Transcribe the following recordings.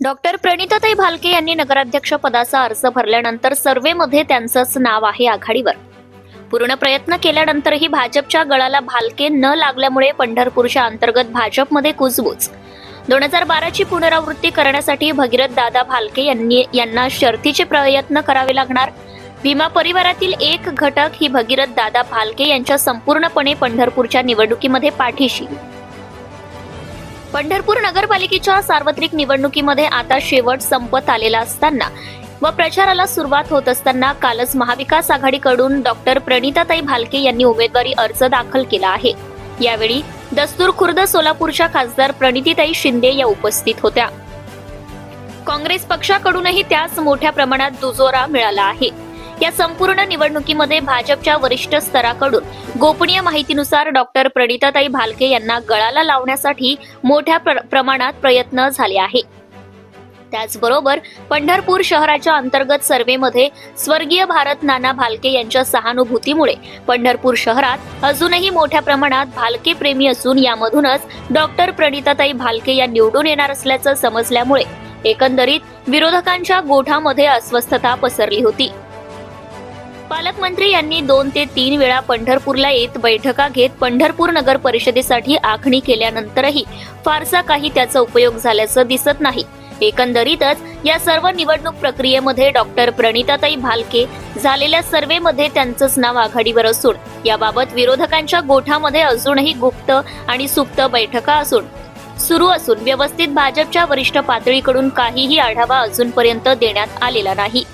Doctor प्रणिताताई Bhalke यांनी नगराध्यक्ष पदाचा अर्ज भरल्यानंतर सर्वेमध्ये त्यांचंच नाव आहे आघाडीवर. पूर्ण प्रयत्न केल्यानंतरही भाजपच्या गळाला भालके न लागल्यामुळे पंढरपूरच्या अंतर्गत भाजपमध्ये कुजबूज. दोन हजार बाराची पुनरावृत्ती करण्यासाठी भगीरथ दादा भालके यांनी यांना शर्थीचे प्रयत्न करावे लागणार. भीमा परिवारातील एक घटक ही भगीरथ दादा भालके यांच्या संपूर्णपणे पंढरपूरच्या निवडणुकीमध्ये पाठीशी. पंढरपूर नगरपालिकेच्या सार्वत्रिक निवडणुकीमध्ये आता शेवट संपत आलेला असताना व प्रचाराला सुरुवात होत असताना कालच महाविकास आघाडीकडून डॉक्टर प्रणिताताई भालके यांनी उमेदवारी अर्ज दाखल केला आहे. यावेळी दस्तूर खुर्द सोलापूरच्या खासदार प्रणितीताई शिंदे या उपस्थित होत्या. काँग्रेस पक्षाकडूनही त्यास मोठ्या प्रमाणात दुजोरा मिळाला आहे. या संपूर्ण निवडणुकीमध्ये भाजपच्या वरिष्ठ स्तराकडून गोपनीय माहितीनुसार डॉक्टर प्रणिताताई भालके यांना गळाला लावण्यासाठी मोठ्या प्र- प्रमाणात प्रयत्न झाले आहे. त्याचबरोबर पंढरपूर शहराच्या अंतर्गत सर्व्हेमध्ये स्वर्गीय भारत नाना भालके यांच्या सहानुभूतीमुळे पंढरपूर शहरात अजूनही मोठ्या प्रमाणात भालके प्रेमी असून यामधूनच डॉक्टर प्रणिताताई भालके या निवडून येणार असल्याचं समजल्यामुळे एकंदरीत विरोधकांच्या गोठामध्ये अस्वस्थता पसरली होती. पालकमंत्री यांनी दोन ते तीन वेळा पंढरपूरला येत बैठका घेत पंढरपूर नगर परिषदेसाठी आखणी केल्यानंतरही फारसा काही त्याचा उपयोग झाल्याचं दिसत नाही. एकंदरीतच या सर्व निवडणूक प्रक्रियेमध्ये डॉक्टर प्रणिताताई भालके झालेल्या सर्वेमध्ये त्यांचंच नाव आघाडीवर असून याबाबत विरोधकांच्या गोठामध्ये अजूनही गुप्त आणि सुप्त बैठका असून सुरू असून व्यवस्थित भाजपच्या वरिष्ठ पातळीकडून काहीही आढावा अजूनपर्यंत देण्यात आलेला नाही.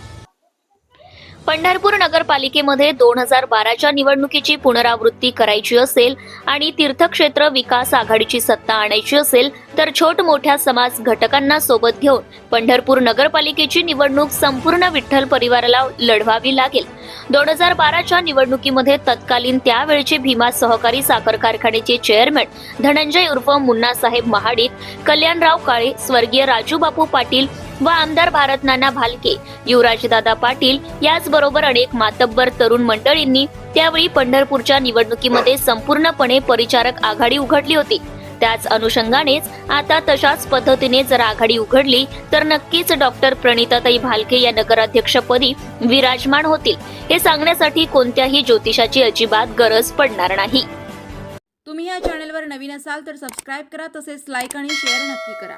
पंढरपूर नगरपालिकेमध्ये दोन हजार बाराच्या निवडणुकीची पुनरावृत्ती करायची असेल आणि तीर्थक्षेत्र विकास आघाडीची सत्ता आणायची असेल तर छोट मोठ्या समाज घटकांना सोबत घेऊन पंढरपूर नगरपालिकेची निवडणूक संपूर्ण विठ्ठल परिवाराला लढवावी लागेल. दोन हजार बाराच्या निवडणुकीमध्ये तत्कालीन त्यावेळचे भीमा सहकारी साखर कारखान्याचे चेअरमॅन धनंजय उर्फ मुन्नासाहेब महाडिक कल्याणराव काळे स्वर्गीय राजू बापू पाटील व आमदार भारत नाना भालके युवराजदादा पाटील याचबरोबर अनेक मातब्बर तरुण मंडळींनी त्यावेळी पंढरपूरच्या निवडणुकीमध्ये संपूर्णपणे परिचारक आघाडी उघडली होती. त्याच अनुषंगानेच आता तशाच पद्धतीने जर आघाडी उघडली तर नक्कीच डॉक्टर प्रणिताताई भालके या नगराध्यक्षपदी विराजमान होतील. हे सांगण्यासाठी कोणत्याही ज्योतिषाची अजिबात गरज पडणार नाही. तुम्ही या चॅनेलवर नवीन असाल तर सबस्क्राईब करा तसेच लाईक आणि शेअर नक्की करा.